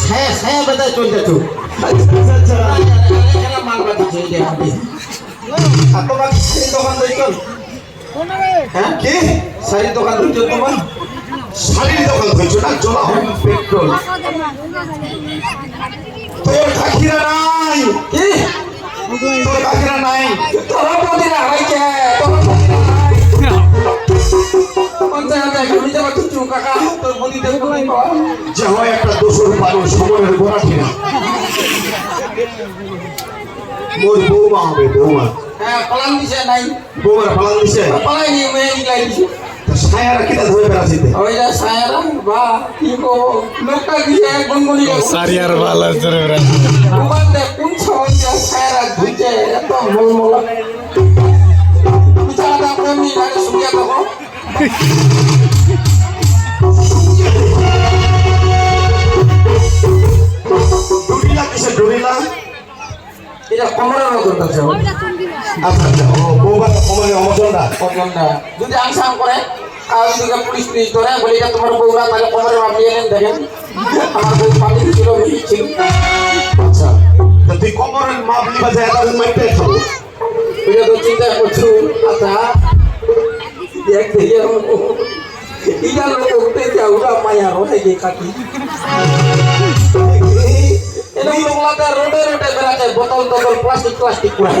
ছায়া ছায়া বেদা চলতে তো আচ্ছা আচ্ছা মাল বাদি চলে যাবে আর তোমার শাড়ির দোকান ধরছ হ্যাঁ? কি? শাড়ির দোকান ধরছ তোমার? শাড়ির দোকান ধরছ না জলা হোম পেট্রোল। তোর কাকিরা নাই। তোর কাকিরা নাই। তোর প্রতিরা হারাইছে নাই যে হয় একটা দোষর মানুষ সময়ের গোড়াটি না। মোর বৌমা হবে বৌমা। বৌমার পালান দিছে। ছায়ারা কিনা ধরে বেড়াচ্ছিতে সারিয়ার ভালো চলে ডুবিলা কমরের মতন আছে আচ্ছা বৌমার কমলে অমজনটা কমরটা যদি আনসাম করে আর যদি পুলিশ পুলিশ ধরে বলি এটা তোমার বউরা তাহলে কমরে মাপিয়ে নেন দেখেন। আমার বউ পানি ছিল মিহি ছিল আচ্ছা। তুই কমরের মাপ লিবা যায় এটা মাইতে খাব এটা তো চিন্তা করছ। আচ্ছা। দেখ দেখে ইয়া লোক উঠতে যা উড়া মায়া গিয়ে কাটি এরকম লোকলাতে রোডে রোডে বেড়াচ্ছে বোতল টোতল প্লাস্টিক প্লাস্টিক করে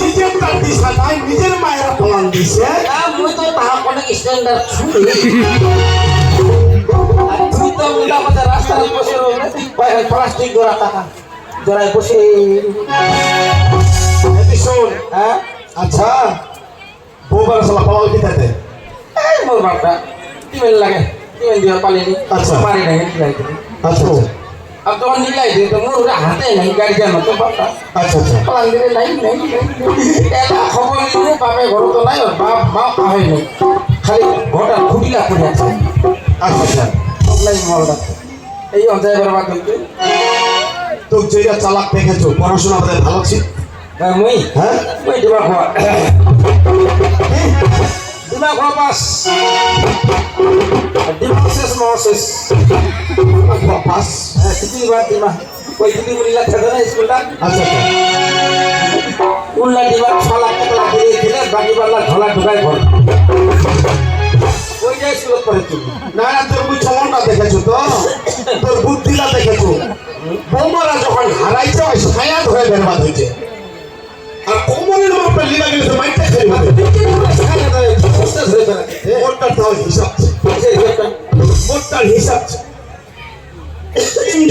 নিজের তার দিশা নিজের মায়েরা ফলান দিছে। মুই তো তাহা অনেক স্ট্যান্ডার্ড ছুটি আর তুই তো মুলা মাঝে রাস্তায় বসে রইলে তুই পায়ে প্লাস্টিক জোড়া টাকা জোড়ায় বসে। শোন। হ্যাঁ? আচ্ছা বৌমার সালা এই বাপটা লাগে? টিমেল দিয়ে পালিনি আচ্ছা। পারি নাই নিলাই দিবি আচ্ছা আর তখন নিলাই দিই তো মোর হাতে নাই গাড়ি জানো তো বাপটা আচ্ছা আচ্ছা পালান দিলে নাই নাই এটা খবর নিলে বাপে ঘর তো নাই বাপ বাপ আহে নাই খালি ঘরটা খুঁটিলা করে আছে আচ্ছা আচ্ছা নাই মলটা এই অঞ্চলে বরবাদ হইতে তো যেটা চালাক দেখেছ পড়াশোনা আমাদের ভালো ছিল হ্যাঁ মুই হ্যাঁ ওই দিমাগ দিমাগ হওয়া পাস দিমাগ শেষ মহ শেষ পাস হ্যাঁ তিতির বার দিমাগ ওই দিদি বলিলা খেতে না স্কুলটা আচ্ছা আচ্ছা উল্লা দিমাগ ছ লাখ টাকা লাগিয়ে দিলে বাকি পাল্লা ঝোলা ঢুকায় ঘর ওই যে স্কুলত পড়ে তুমি না না তোর বুঝ চমনটা দেখেছ তো? তোর বুদ্ধিটা দেখেছ? বৌমারা যখন হারাইছে ওই ছায়া ধরে বেরবাদ হয়েছে। আর কমলের মাপটা লিবা গেলে তো মাইটটা খেয়ে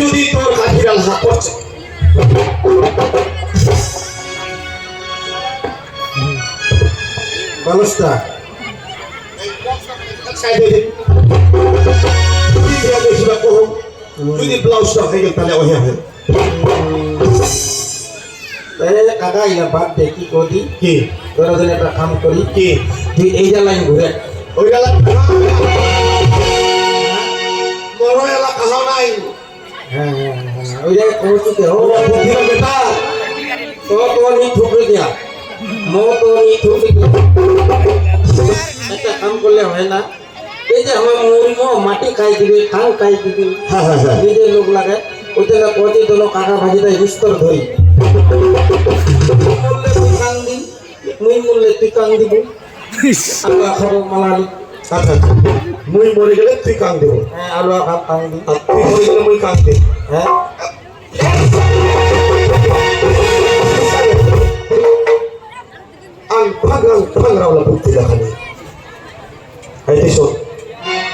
যদি তোর কাঠিরাল হাত করছে মানুষটা যদি ব্লাউজটা হয়ে গেল তাহলে ওহে হয় তাহলে কাকা ইলা বাদ দে কি করি কি তোরা যদি একটা কাম করি কি তুই এই যে লাইন ঘুরে ওই বড় নাই হ্যাঁ হ্যাঁ ওই জায়গায় পৌঁছতে হোক ওরা বেটা তো তো নি ঠুকরে দিয়া মো তো নি ঠুকরে দিয়া একটা কাম করলে হয় না এই যে আমার মুড়মো মাটি খাই দিবে খাল খাই দিবে হ্যাঁ হ্যাঁ হ্যাঁ নিজের লোক লাগে ওইটা কচি তোলো কাকা ভাজি দেয় বিস্তর ধরি মুই মূল্যে তুই কান দিব আলু খাব মালালি মুই মরে গেলে তুই কান হ্যাঁ আলু খাব কান আর তুই মরে গেলে মুই কান দেবো হ্যাঁ আং ফাং আং ফাং রাওলা বুদ্ধি দেখানি এই শোন